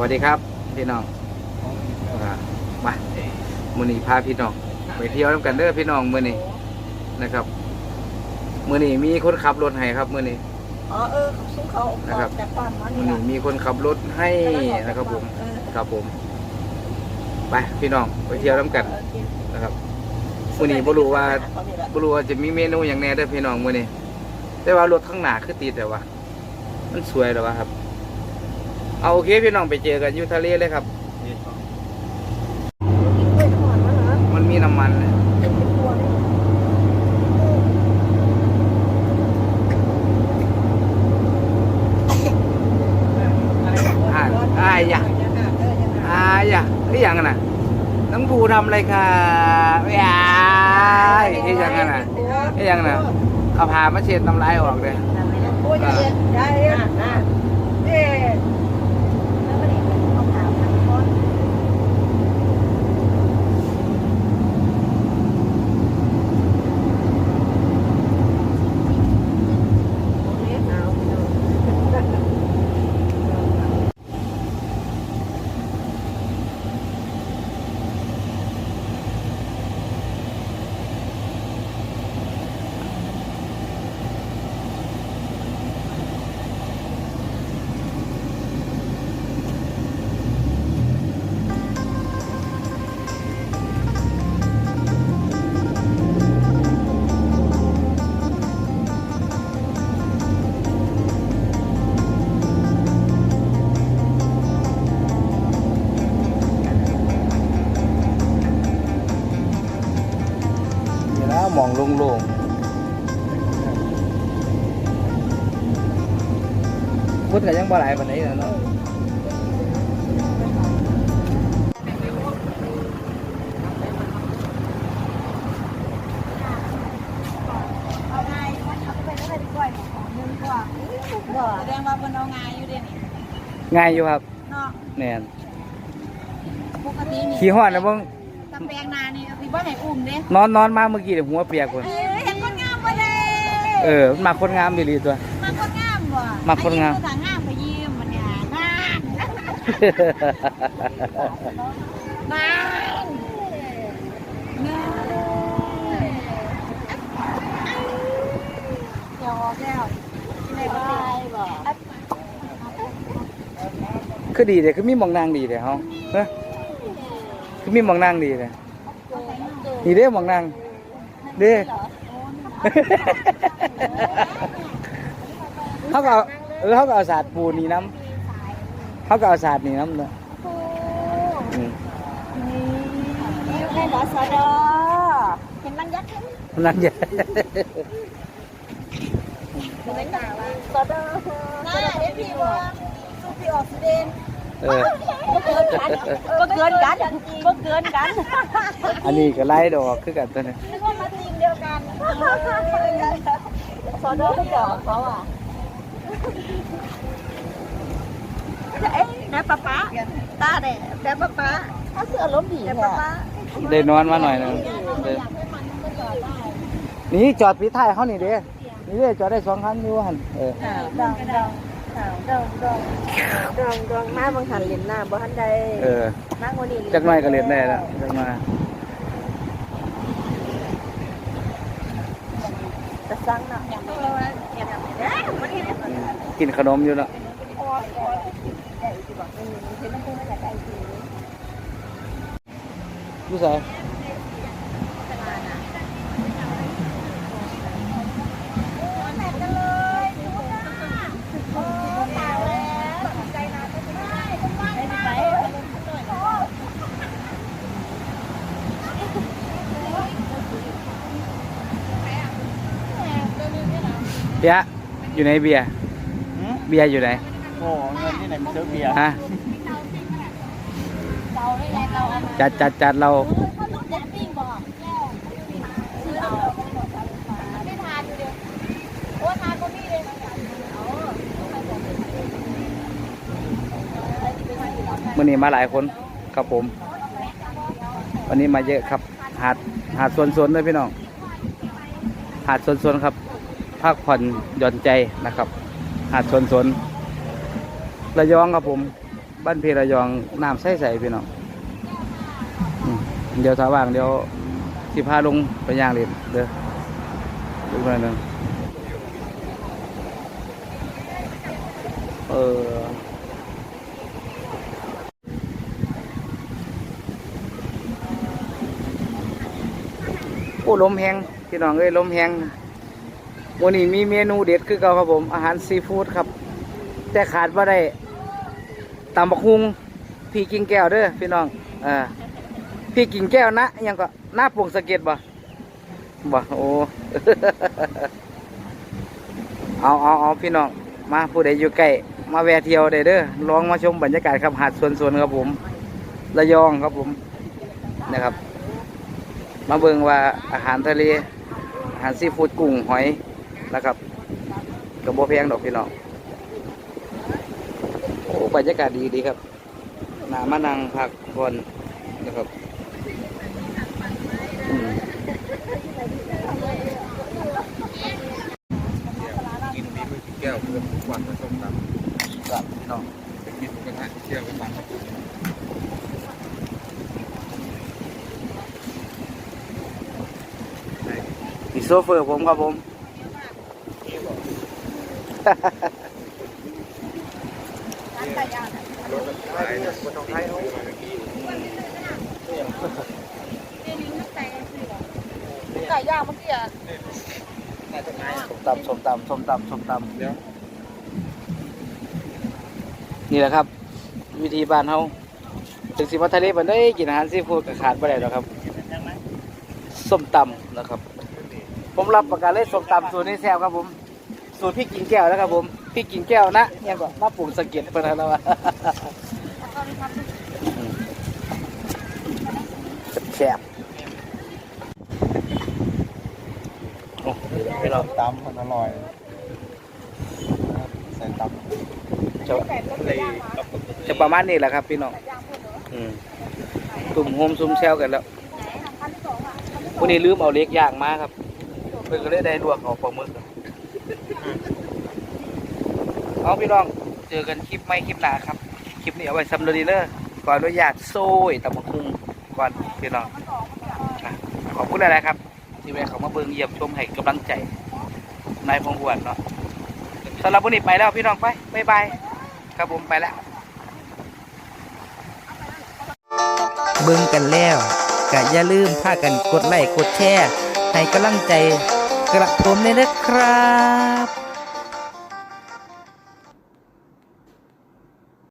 วัสดีครับพี่น้องอ่ามามือนี้พาพี่น้องไปเที่ยวน้ำกันเด้อพี่น้องมือนี้นะครับ มือนี้มีคนขับรถให้ครับมือนี้อ๋อเออซุ้มเขาอนะครับอกจากปั๊มมามืนี่อนะนี้มีคนขับรถให้นะครับผมเออครับผม ไปพี่น้องไปเที่ยวน้ำกันโอเคนะครับมือนี้บ่รู้ว่าบ่รู้ว่าจะมีเมนูอย่างแน่เด้อพี่น้องมือนี้แต่ว่ารถข้างหน้าคือติดแต่ว่า มันสวยหรอวะครับ เอาโอเคพี่น้องไปเจอกันอยู่ทะเลเลยครับ มันมีน้ำมันเลยเป็นตัวเลยอ่าอายะอายะนี่ยังไงน่ะน้องภูทำอะไรค่ะยายนี่ยังไงน่ะนี่ยังไงน่ะเอาผ้ามาเช็ดน้ำลายออกเลยโอ้ยได้เองได้ โล่งๆพุทธก็ยังบ่หลายปานนี้เนาะเอาไงเอาไปแล้วไปดีกว่าของเงินกว่าถูกบ่แสดงว่าเพิ่นเอางานอยู่เด้นี่ง่ายอยู่ครับเนาะแน่นปกตินี่ ขี้ห้อนนะเบิ่ง ตะแปลงนานี่สิบ่ให้อุ้มเด้นอนนอนมาเมื่อกี้เดี๋ยวหัวเปียกพุ่นเอ้ยเห็นคนงามบ่ได้เออมันมาคนงามดีๆตัว มาคนงามบ่มาคนงาม อันนี้คือทางงามไปยิ้มมันเนี่ยงามงามงามเดี๋ยวออกแล้วไม่ได้บ่ คือดีเลยคือมีหมองนางดีเลยเฮาเอ้อ คือมีหมองนางดีเลยนี่เด้หมองนางเด้ เขาก็เอาเออเขาก็เอาศาสตร์ปูนี่น้ำเขาก็เอาศาสตร์นี่น้ำเนาะอืมนี่แม่ดอสอดอเห็นมันยักษ์เห็นนั่นเยอะไม่ต่างละสอดอน่าเฮ็ดพี่บ่สู้พี่ออกสิเดน เออก็เกินกันก็เกินกันอันนี้ก็ไล่ดอกคือกันตัวนี้นึกว่ามาทีมเดียวกันสอดอไม่ดอกเขาอะเอ๊ะแม่ป๊าป๊าตาแดดแม่ป๊าป๊าถ้าเสื้อล้มดีแต่แม่ป้าป๊าป้าได้นอนมาหน่อยหนึงเด้อนี่จอดปีท้ายเขานี่เด้นี่เด้จอดได้สองคันอยู่หันเออ ดองดองดองดองดองมาบางหันเหรียญหน้าบ่ทันใดเออนั่งวันนี้จักหน่อยก็เล่นได้แล้วจักหน่อยจะสั่งน่ะอย่างไรเก็บเอ๊ะมันเห็นมันกินขนมอยู่เนาะโอ้ยโอ้ยได้สิบอกอืมเห็นมันคงไม่อยากได้สิ รู้สึก แม่กันเลยดูนะโอ้ตายแล้วใจนาจะได้ต้องไปไป เบียร์อยู่ไหนเบียร์เบียร์อยู่ไหนโอ้เงินที่ไหนมันซื้อเบียร์ฮะเราได้แล้วเราเอามาจัดจัดจัดเราเขาต้องเด็ดปิ้งบอกแล้วซื้อเอาไม่ทานอยู่เดียวโอ้ทานก็มีเลยนะมื่อนี้มาหลายคนครับผม วันนี้มาเยอะครับ หาดหาดสวนสวนด้วยพี่น้อง หาดสวนสวนครับ พักผ่อนหย่อนใจนะครับ หาดสวนสวนระยองครับผม บ้านเพระยองน้ำใสๆพี่น้องเดี๋ยวถ้าว่างเดี๋ยวสิพาลงไปย่างเล่นเด้อดูหน่อยหนึงเออโอ้ลมแหงพี่น้องเอ้ยลมแหง วันนี้มีเมนูเด็ดคือเก่าครับผม อาหารซีฟู้ดครับ แต่ขาดว่าได้ตำบักฮุงพี่กิ่งแก้วเด้อพี่น้องเอ่าพี่กิ่งแก้วนะยังก็หน้าปวงสะเก็ดบ่บ่โอ้เอาเอาเอาพี่น้องมาผู้ใดอยู่ใกล้มาแวะเที่ยวได้เด้อลองมาชมบรรยากาศครับหาดสวนสวนครับผมระยองครับผมนะครับ มาเบิ่งว่าอาหารทะเลอาหารซีฟู้ดกุ้งหอย นะครับกับโบแพงดอกพี่น้องโอ้บรรยากาศดีดีครับหนามานั่งพักผ่อนนะครับอืมกินดีมือกินแก้วเพื่อนหวานผสมกันครับพี่น้องไปกินหมูกระทะเที่ยวกันบ้างนี่โซเฟอร์ผมครับผม ไก่ย่างเมื่อกี้อะส้มตำส้มตำส้มตำส้มตำเดี๋ยวนี่แหละครับ วิธีบ้านเฮาถึงสิมาทะเลบันได้กินอาหารซีฟู้ดก็ขาดไม่ได้หรอกครับ ส้มตำนะครับ ผมรับประกันเลยส้มตำสูตรนี้แซ่บครับผม สูตรพี่กินแก้วนะครับผมพี่กินแก้วนะยังก็มาปรุงสะเก็ดเพิ่นแล้วว่าแซ่บโอ้ไปลองตำมันอร่อยใส่ตำจะจะประมาณนี้แหละครับพี่น้องอืมตุ่มโฮมซุ่มแซวกันแล้ววันนี้ลืมเอาเล็กย่างมาครับเพื่อนก็เลยได้ลวกเอาปลาหมึกครับ เอาพี่น้องเจอกันคลิปไม่คลิปหนาครับ คลิปนี้เอาไว้ซัมโดดีเนอร์ก่อนอนุญาตโซ่ยตะมะคุงก่อนพี่น้องขอบคุณอะไรครับ ที่แวะเขามาเบิ่งเยี่ยมชมให้กำลังใจนายพงษ์อ้วนเนาะสำหรับวันนี้ไปแล้วพี่น้องไปบ๊ายบายครับผมไปแล้วเบิ่งกันแล้วก็อย่าลืมพากันกดไลค์กดแชร์ให้กำลังใจ กระผมเลยนะครับ